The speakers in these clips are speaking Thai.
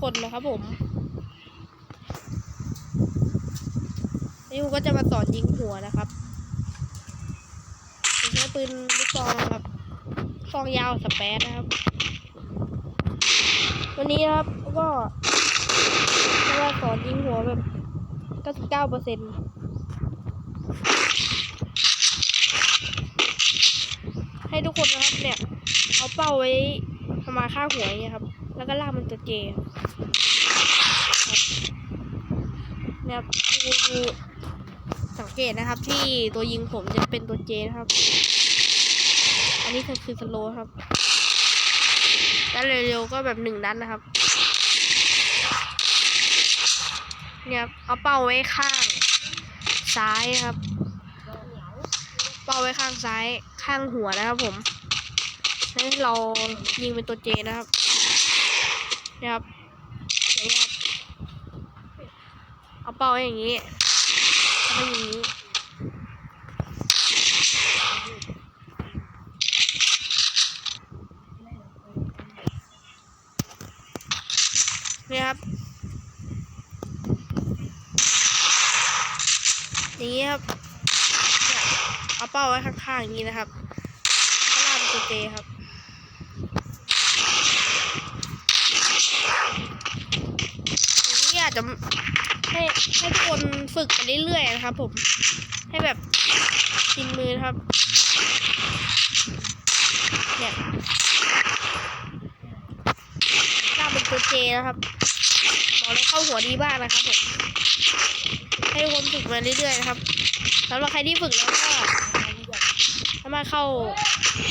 คนนะครับผมนี่ผมก็จะมาสอนยิงหัวนะครับผมใช้ปืนลูกซองนะครับซองยาวสเปซนะครับ วันนี้นะครับก็จะมาสอนยิงหัวแบบ99เปอร์เซ็นต์ให้ทุกคนนะครับเนี่ยเอาเป้าไว้ประมาณข้างหัวอย่างเงี้ยครับ แล้วก็ลากมันตัวเจครับเนี่ยครับดูดูสังเกตนะครับ ที่ตัวยิงผมจะเป็นตัวเจนะครับ อันนี้คือสโลครับแล้วเร็วๆก็แบบหนึ่งนัดนะครับ เนี่ยเอาเป้าไว้ข้างซ้ายครับ เป้าไว้ข้างซ้ายข้างหัวนะครับผมให้เรายิงเป็นตัวเจนะครับเนี่ยครับอย่างนี้ครับ เอาเป้าไว้อย่างนี้แล้วก็อย่างนี้นี่ครับ อย่างนี้ครับ เอาเป้าไว้ข้างๆอย่างนี้นะครับก็ลากเป็นตัวเจครับ อย่างนี้อาจจะ ให้ให้ทุกคนฝึกไปเรื่อยๆนะครับ ผม ให้แบบชินมือนะครับ เนี่ยลาเป็นตัวเจนะครับบอกเลยเข้าหัวดีบ้างนะครับผมให้ทุกคนฝึกมาเรื่อยๆนะครับสำหรับใครที่ฝึกแล้วก็สามารถเข้า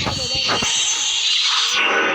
เข้าไปได้เลย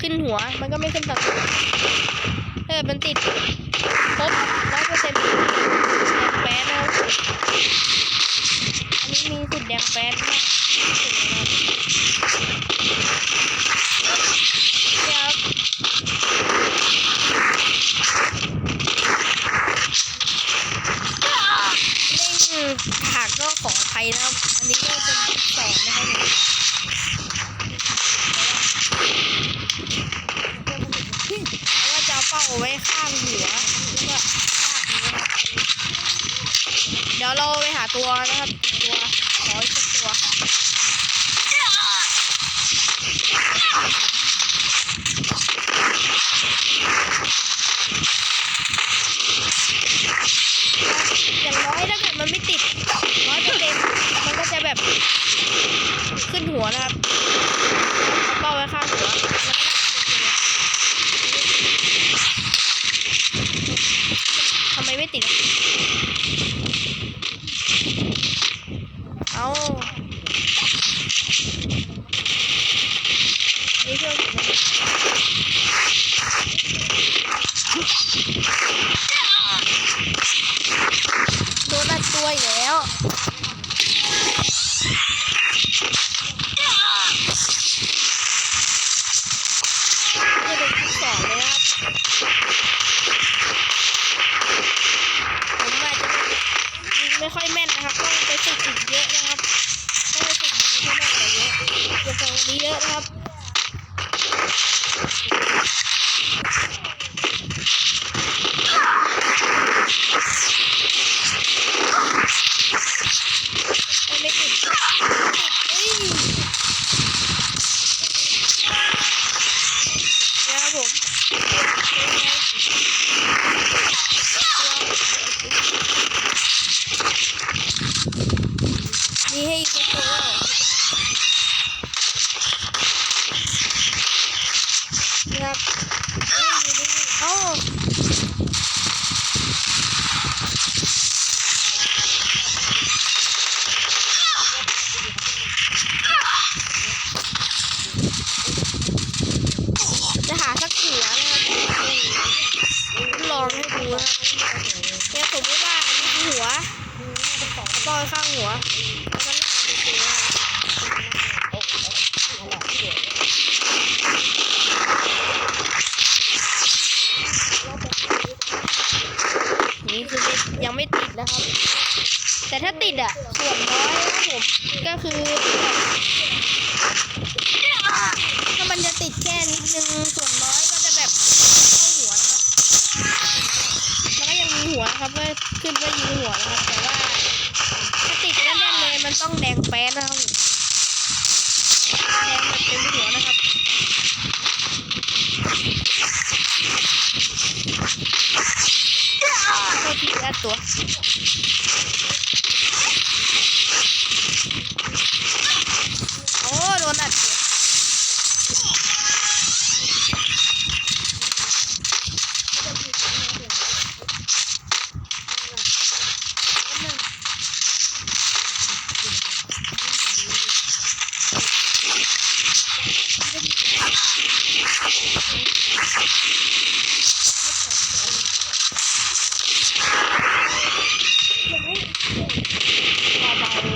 ขึ้นหัว มันก็ไม่ขึ้นตักถ้าเกิดมันติดครบร้อยเปอร์เซ็นต์แดงแป๊ดนะอันนี้มีสุดแดงแป๊ดมากเนี่ยครับเล่นหากก็ขออภัยนะครับ อันนี้ก็เป็นสอนนะครับผมเพราะว่าจะเอาเป้าไว้ข้างหัวแล้วก็ลากอย่างนี้ครับ เดี๋ยวเราไปหา ตัวนะครับตัวขออีกตัวอย่างน้อยถ้าเกิดมันไม่ติดร้อยเปอร์เซ็นต์มันก็จะแบบขึ้นหัวนะครับเอาเป้าไว้ข้างหัวแล้วก็ลากตัวเลยทำไมไม่ติดอะเอานี่เพื่อนผมโดนอัดตัวอีกแล้ว จะเป็นที่สองเลยนะครับ ผมอาจจะยิง ไม่ค่อยแม่นนะครับ ต้องไปฝึกอีกเยอะนะครับ ต้องไปฝึกยิงให้แม่นกว่าเยอะเยอะกว่าวันนี้เยอะนะครับ ไม่ไม่ติดติดเอ้ยนะครับผมมีให้อีกสักตัวนะ ครับเอ้จะหาสักหัวนะครับลองให้ดูนะครับเนี่ยสมมติว่าอันนี้คือหัวปล่อยข้างหัวแล้วก็ลากไปตัวนี่คือยังไม่ติดนะครับ แต่ถ้าติดอะ ส่วนน้อยนะครับผม ก็คือถ้ามันจะติดแค่นิดนึงส่วนน้อยก็จะแบบเข้าหัวนะครับแล้วก็ยังมีหัวนะครับก็ขึ้นว่ายิงหัวนะครับแต่ว่าถ้าติดแน่นๆเลยมันต้องแดงแป๊ดนะครับแดงแบบเต็มหัวนะครับโทษทีนะตัว โอ้โดนอัดตัว เบาๆห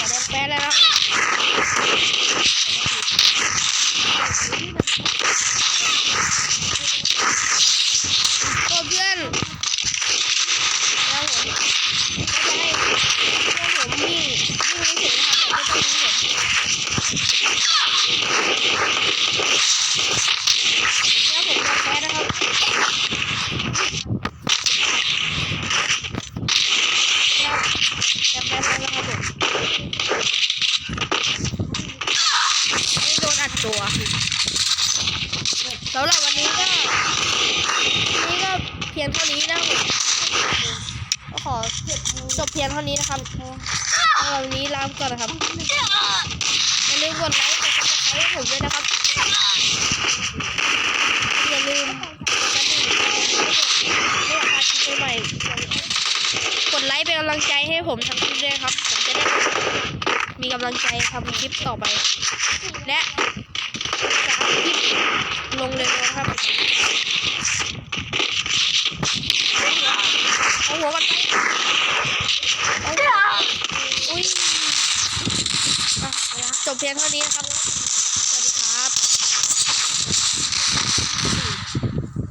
ัวแดงแป๊ดแล้วนะครับ ตัวเพื่อนแล้วผมก็จะให้เพื่อนผมวิ่งวิ่งเฉยๆนะครับแต่ไม่ต้องยิงผมแล้วผมจะแพ้นะครับจะแพ้แล้วนะครับผมไม่โดนอัดตัวสำหรับวันนี้ก็นี่ก็เพียงเท่านี้นะครับผมก็ขอจบเพียงเท่านี้นะครับสำหรับวันนี้ลาไปก่อนนะครับอย่าลืมกดไลค์กดซับสไครต์ให้ผมด้วยนะครับ อย่าลืมเลือกอาชีพใหม่กดไลค์เป็นกำลังใจให้ผมทำคลิปด้วยครับ ผมจะได้มีกำลังใจทำคลิปต่อไป และ